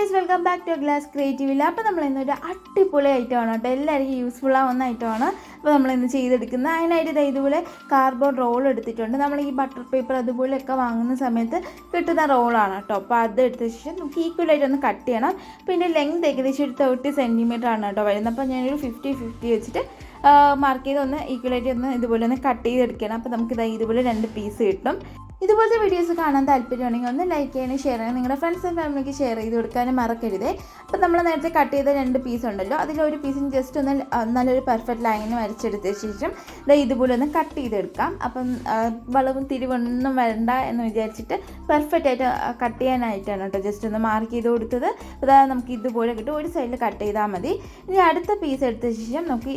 Guys welcome back to glass ക്രിയേറ്റീവില്ല അപ്പോൾ നമ്മൾ ഇന്നൊരു അടിപൊളി ഐറ്റമാണ് കേട്ടോ. എല്ലാവർക്കും യൂസ്ഫുൾ ആവുന്ന ഐറ്റമാണ് അപ്പോൾ നമ്മളിന്ന് ചെയ്തെടുക്കുന്നത് അതിനായിട്ട് ഇതാ ഇതുപോലെ കാർബോർഡ് റോൾ എടുത്തിട്ടുണ്ട്. നമ്മൾ ഈ ബട്ടർ പേപ്പർ അതുപോലെയൊക്കെ വാങ്ങുന്ന സമയത്ത് കിട്ടുന്ന റോളാണ് കേട്ടോ. അപ്പോൾ അത് എടുത്ത ശേഷം നമുക്ക് ഈക്വലായിട്ട് ഒന്ന് കട്ട് ചെയ്യണം. പിന്നെ ലെങ്ത് ഏകദേശം ഒരു തേർട്ടി സെന്റിമീറ്റർ ആണ് കേട്ടോ വരുന്നത്. അപ്പോൾ ഞാനൊരു ഫിഫ്റ്റി ഫിഫ്റ്റി വെച്ചിട്ട് മാർക്ക് ചെയ്ത് ഒന്ന് ഈക്വലായിട്ട് ഒന്ന് ഇതുപോലെ ഒന്ന് കട്ട് ചെയ്തെടുക്കണം. അപ്പോൾ നമുക്ക് ഇതാ ഇതുപോലെ രണ്ട് പീസ് കിട്ടും. ഇതുപോലത്തെ വീഡിയോസ് കാണാൻ താല്പര്യമുണ്ടെങ്കിൽ ഒന്ന് ലൈക്ക് ചെയ്യാനും ഷെയർ ചെയ്യണം. നിങ്ങളുടെ ഫ്രണ്ട്സ് ആൻഡ് ഫാമിലിക്ക് ഷെയർ ചെയ്ത് കൊടുക്കാനും മറക്കരുതേ. അപ്പോൾ നമ്മൾ നേരത്തെ കട്ട് ചെയ്ത രണ്ട് പീസ് ഉണ്ടല്ലോ. അതിലൊരു പീസിന് ജസ്റ്റ് ഒന്ന് നല്ലൊരു പെർഫെക്റ്റ് ലൈൻ വരച്ചെടുത്ത ശേഷം ദാ ഇതുപോലെ ഒന്ന് കട്ട് ചെയ്തെടുക്കാം. അപ്പം വളവും തിരിവൊന്നും വരണ്ട എന്ന് വിചാരിച്ചിട്ട് പെർഫെക്റ്റ് ആയിട്ട് കട്ട് ചെയ്യാനായിട്ടാണ് കേട്ടോ ജസ്റ്റ് ഒന്ന് മാർക്ക് ചെയ്ത് കൊടുത്തത്. അതായത് നമുക്ക് ഇതുപോലെ കിട്ടും. ഒരു സൈഡിൽ കട്ട് ചെയ്താൽ മതി. ഇനി അടുത്ത പീസ് എടുത്ത ശേഷം നമുക്ക്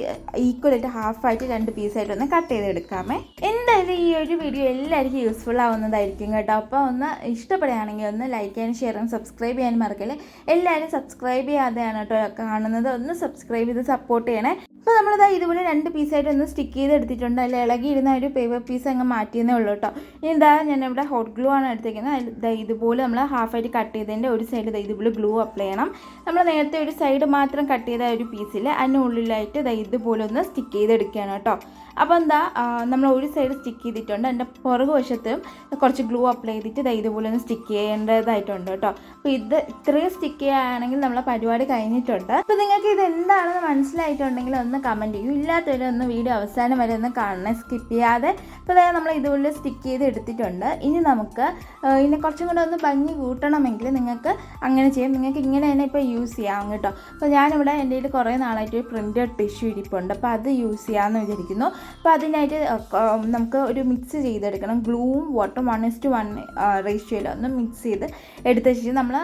ഈക്വലായിട്ട് ഹാഫായിട്ട് രണ്ട് പീസായിട്ട് ഒന്ന് കട്ട് ചെയ്തെടുക്കാമേ. എന്തായാലും ഈ ഒരു വീഡിയോ എല്ലാവർക്കും യൂസ്ഫുൾ ആവുന്നതായിരിക്കും കേട്ടോ. അപ്പോൾ ഒന്ന് ഇഷ്ടപ്പെടുകയാണെങ്കിൽ ഒന്ന് ലൈക്ക് ചെയ്യാനും ഷെയർ ചെയ്യാനും സബ്സ്ക്രൈബ് ചെയ്യാനും മറക്കല്ലേ. എല്ലാവരും സബ്സ്ക്രൈബ് ചെയ്യാതെയാണ് കേട്ടോ കാണുന്നത്. ഒന്ന് സബ്സ്ക്രൈബ് ചെയ്ത് സപ്പോർട്ട് ചെയ്യണേ. അപ്പോൾ നമ്മളിതാ ഇതുപോലെ രണ്ട് പീസായിട്ട് ഒന്ന് സ്റ്റിക്ക് ചെയ്ത് എടുത്തിട്ടുണ്ട് അതിൽ ഇളകിയിരുന്ന ഒരു പേപ്പർ പീസ് അങ്ങ് മാറ്റിയെന്നേ ഉള്ളൂ കേട്ടോ ഇനി എന്താ ഇവിടെ ഹോട്ട് ഗ്ലൂ ആണ് എടുത്തേക്കുന്നത്. ദാ ഇതുപോലെ നമ്മൾ ഹാഫായിട്ട് കട്ട് ചെയ്തതിന്റെ ഒരു സൈഡ് ഇതാ ഇതുപോലെ ഗ്ലൂ അപ്ലൈ ചെയ്യണം. നമ്മൾ നേരത്തെ ഒരു സൈഡ് മാത്രം കട്ട് ചെയ്ത ഒരു പീസിൽ അതിനുള്ളിലായിട്ട് ഇതാ ഇതുപോലെ ഒന്ന് സ്റ്റിക്ക് ചെയ്തെടുക്കുകയാണ് കേട്ടോ അപ്പോൾ എന്താ നമ്മൾ ഒരു സൈഡ് സ്റ്റിക്ക് ചെയ്തിട്ടുണ്ട്. അതിന്റെ പുറകു വശത്തും കുറച്ച് ഗ്ലൂ അപ്ലൈ ചെയ്തിട്ട് ഇതാ ഇതുപോലെ ഒന്ന് സ്റ്റിക്ക് ചെയ്യേണ്ടതായിട്ടുണ്ട് കേട്ടോ അപ്പോൾ ഇത് ഇത്രയും സ്റ്റിക്ക് ചെയ്യുകയാണെങ്കിൽ നമ്മളെ പരിപാടി കഴിഞ്ഞിട്ടുണ്ട്. അപ്പോൾ നിങ്ങൾക്ക് ഇത് എന്താണെന്ന് മനസ്സിലായിട്ടുണ്ടെങ്കിൽ ഒന്ന് കമന്റ് ചെയ്യൂ. ഇല്ലാത്തവരെ ഒന്ന് വീഡിയോ അവസാനം വരെ ഒന്ന് കാണണം സ്കിപ്പ് ചെയ്യാതെ. അപ്പോൾ അതായത് നമ്മൾ ഇതുപോലെ സ്റ്റിക്ക് ചെയ്ത് എടുത്തിട്ടുണ്ട്. ഇനി നമുക്ക് ഇനി കുറച്ചും കൂടെ ഒന്ന് ഭംഗി കൂട്ടണമെങ്കിൽ നിങ്ങൾക്ക് അങ്ങനെ ചെയ്യാം. നിങ്ങൾക്ക് ഇങ്ങനെ തന്നെ ഇപ്പോൾ യൂസ് ചെയ്യാം കേട്ടോ. അപ്പോൾ ഞാനിവിടെ എന്റെ കയ്യിൽ കുറേ നാളായിട്ട് ഒരു പ്രിന്റഡ് ടിഷ്യൂ ഇരിപ്പുണ്ട്. അപ്പോൾ അത് യൂസ് ചെയ്യാമെന്ന് വിചാരിക്കുന്നു. അപ്പോൾ അതിനായിട്ട് നമുക്ക് ഒരു മിക്സ് ചെയ്തെടുക്കണം. ഗ്ലൂവും വാട്ടറും വൺ ഇസ് ടു വൺ റേഷ്യോയിൽ ഒന്ന് മിക്സ് ചെയ്ത് എടുത്ത ശേഷം നമ്മൾ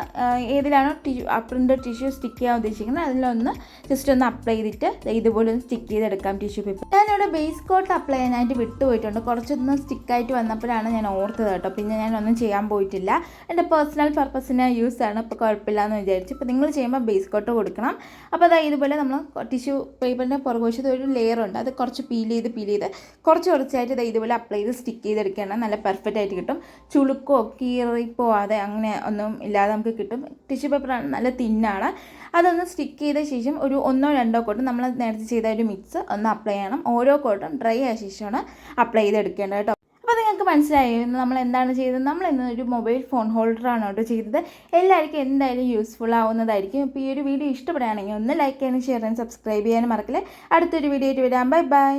ഏതിലാണോ ടിഷ്യൂ പ്രിന്റഡ് ടിഷ്യൂ സ്റ്റിക്ക് ചെയ്യാൻ ഉദ്ദേശിക്കുന്നത് അതിലൊന്ന് ജസ്റ്റ് ഒന്ന് അപ്ലൈ ചെയ്തിട്ട് ദേ ഇതുപോലെ ഒന്ന് സ്റ്റിക്ക് ചെയ്തെടുക്കാം ടിഷ്യൂ പേപ്പർ ഞാനിവിടെ ബേസ് കോട്ട് അപ്ലൈ ചെയ്യാനായിട്ട് വിട്ടുപോയിട്ടുണ്ട്. കുറച്ചൊന്ന് സ്റ്റിക്കായിട്ട് വന്നപ്പോഴാണ് ഞാൻ ഓർത്തത് കേട്ടോ. പിന്നെ ഞാൻ ഒന്നും ചെയ്യാൻ പോയിട്ടില്ല. എന്റെ പേഴ്സണൽ പർപ്പസിന് യൂസ് ആണ്. ഇപ്പോൾ കുഴപ്പമില്ല എന്ന് വിചാരിച്ചു. ഇപ്പോൾ നിങ്ങൾ ചെയ്യുമ്പോൾ ബേസ് കോട്ട് കൊടുക്കണം. അപ്പോൾ അതായത് ഇതുപോലെ നമ്മൾ ടിഷ്യൂ പേപ്പറിന്റെ പുറകുവശത്ത് ഒരു ലെയർ ഉണ്ട്. അത് കുറച്ച് പീൽ ചെയ്ത് പീൽ ചെയ്ത് കുറച്ച് കുറച്ചായിട്ട് ഇത് ഇതുപോലെ അപ്ലൈ ചെയ്ത് സ്റ്റിക്ക് ചെയ്തെടുക്കുകയാണ്. നല്ല പെർഫെക്റ്റ് ആയിട്ട് കിട്ടും. ചുളുക്കോ കീറിപ്പോ അതെ അങ്ങനെ ഒന്നും ഇല്ലാതെ നമുക്ക് കിട്ടും. ടിഷ്യൂ പേപ്പറാണ് നല്ല തിന്നാണ് അതൊന്ന് സ്റ്റിക്ക് ചെയ്ത ശേഷം ഒരു ഒന്നോ രണ്ടോ കൊണ്ട് നമ്മൾ നേരത്തെ ചെയ്ത ഒരു മിക്സ് ഒന്ന് അപ്ലൈ ചെയ്യണം. ഓരോ കോട്ടും ഡ്രൈ ആയ ശേഷമാണ് അപ്ലൈ ചെയ്തെടുക്കേണ്ടത് കേട്ടോ. അപ്പോൾ നിങ്ങൾക്ക് മനസ്സിലായോ? നമ്മൾ എന്താണ് ചെയ്തത്? നമ്മൾ ഇന്ന് ഒരു മൊബൈൽ ഫോൺ ഹോൾഡറാണ് കേട്ടോ ചെയ്തത്. എല്ലാവർക്കും എന്തായാലും യൂസ്ഫുൾ ആവുന്നതായിരിക്കും. ഇപ്പോൾ ഈ ഒരു വീഡിയോ ഇഷ്ടപ്പെടുകയാണെങ്കിൽ ഒന്ന് ലൈക്ക് ചെയ്യാനും ഷെയർ ചെയ്യാനും സബ്സ്ക്രൈബ് ചെയ്യാനും മറക്കില്ല. അടുത്തൊരു വീഡിയോ ആയിട്ട് വരാം. Bye bye